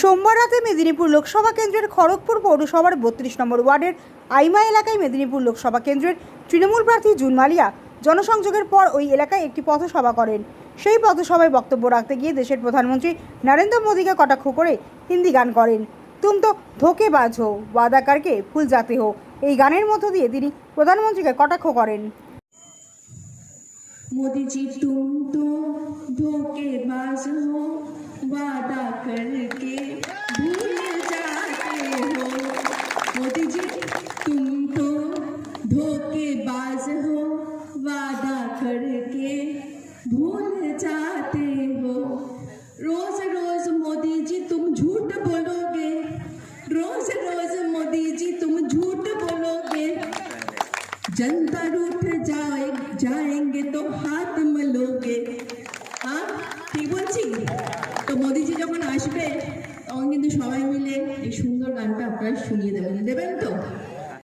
সোমবার রাতে মেদিনীপুর লোকসভা কেন্দ্রের খড়গপুর পৌরসভার বত্রিশ নম্বর ওয়ার্ডের আইমা এলাকায় মেদিনীপুর লোকসভা কেন্দ্রের তৃণমূল প্রার্থী জুন মালিয়া জনসংযোগের পর ওই এলাকায় একটি পথসভা করেন। সেই পথসভায় বক্তব্য রাখতে গিয়ে দেশের প্রধানমন্ত্রী নরেন্দ্র মোদীকে কটাক্ষ করে হিন্দি গান করেন। তুম তো ধোকে বাজ হো ওয়াদাকারকে ফুল জাতি হো। এই গানের মধ্য দিয়ে তিনি প্রধানমন্ত্রীকে কটাক্ষ করেন। মোদীজি তুম তো ধোকে বাজ হো বাদা করকে धोखेबाज हो वादा करके भूल जाते हो रोज रोज मोदी जी तुम झूठ बोलोगे रोज रोज मोदी जी तुम झूठ बोलोगे जनता रूठ जाए जाएंगे तो হাত মলোগে হ্যাঁ ঠিক বলছি তো মোদিজি যখন আসবে তখন কিন্তু সবাই মিলে এই সুন্দর গানটা আপনারা শুনিয়ে দেবেন দেবেন তো